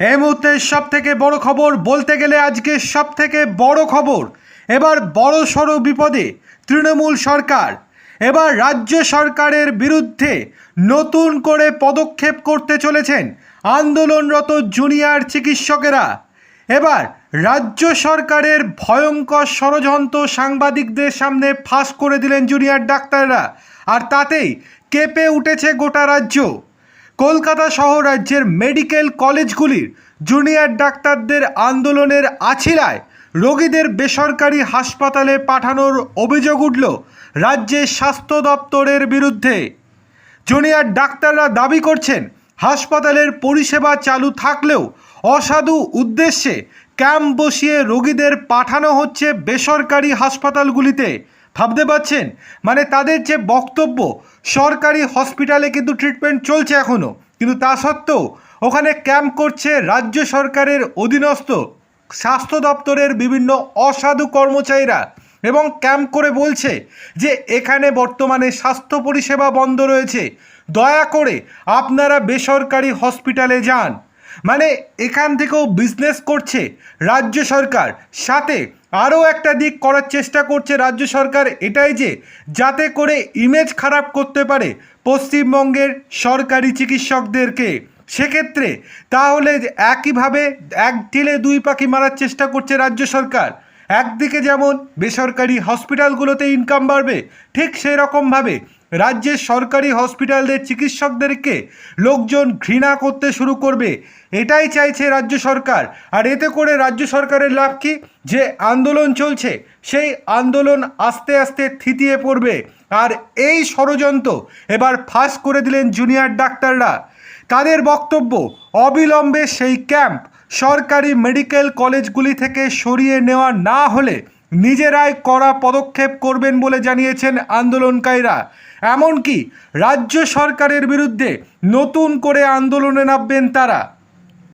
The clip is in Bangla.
এই মুহূর্তে সব থেকে বড় খবর বলতে গেলে আজকে সব থেকে বড় খবর। এবার বড় সড়ো বিপদে তৃণমূল সরকার। এবার রাজ্য সরকারের বিরুদ্ধে নতুন করে পদক্ষেপ করতে চলেছেন আন্দোলনরত জুনিয়র চিকিৎসকেরা। এবার রাজ্য সরকারের ভয়ঙ্কর ষড়যন্ত্র সাংবাদিকদের সামনে ফাঁস করে দিলেন জুনিয়র ডাক্তাররা। আর তাতেই কেঁপে উঠেছে গোটা রাজ্য। কলকাতা সহ রাজ্যের মেডিকেল কলেজগুলির জুনিয়র ডাক্তারদের আন্দোলনের আছিলায় রোগীদের বেসরকারি হাসপাতালে পাঠানোর অভিযোগ উঠল রাজ্যের স্বাস্থ্য দপ্তরের বিরুদ্ধে। জুনিয়র ডাক্তাররা দাবি করছেন, হাসপাতালের পরিষেবা চালু থাকলেও অসাধু উদ্দেশ্যে ক্যাম্প বসিয়ে রোগীদের পাঠানো হচ্ছে বেসরকারি হাসপাতালগুলিতে। ভাবতে পারছেন? মানে তাদের যে বক্তব্য, সরকারি হসপিটালে কিন্তু ট্রিটমেন্ট চলছে এখনও কিন্তু তা সত্ত্বেও ওখানে ক্যাম্প করছে রাজ্য সরকারের অধীনস্থ স্বাস্থ্য দপ্তরের বিভিন্ন অসাধু কর্মচারীরা এবং ক্যাম্প করে বলছে যে এখানে বর্তমানে স্বাস্থ্য পরিষেবা বন্ধ রয়েছে। দয়া করে আপনারা বেসরকারি হসপিটালে যান। মানে এখান থেকেও বিজনেস করছে রাজ্য সরকার। সাথে আরও একটা দিক করার চেষ্টা করছে রাজ্য সরকার এটাই যে যাতে করে ইমেজ খারাপ করতে পারে পশ্চিমবঙ্গের সরকারি চিকিৎসকদেরকে। সেক্ষেত্রে তাহলে একইভাবে এক ঢিলে দুই পাখি মারার চেষ্টা করছে রাজ্য সরকার। একদিকে যেমন বেসরকারি হসপিটালগুলোতে ইনকাম বাড়বে, ঠিক সেই রকমভাবে রাজ্যের সরকারি হসপিটালের চিকিৎসকদেরকে লোকজন ঘৃণা করতে শুরু করবে। এটাই চাইছে রাজ্য সরকার। আর এতে করে রাজ্য সরকারের লাভ কি? যে আন্দোলন চলছে, সেই আন্দোলন আস্তে আস্তে থিতিয়ে পড়বে। আর এই ষড়যন্ত্র এবার ফাঁস করে দিলেন জুনিয়র ডাক্তাররা। তাদের বক্তব্য অবিলম্বে সেই ক্যাম্প সরকারি মেডিকেল কলেজগুলি থেকে সরিয়ে নেওয়া না হলে নিজেরাই কড়া পদক্ষেপ করবেন বলে জানিয়েছেন আন্দোলনকারীরা। এমনকি রাজ্য সরকারের বিরুদ্ধে নতুন করে আন্দোলনে নামবেন তারা।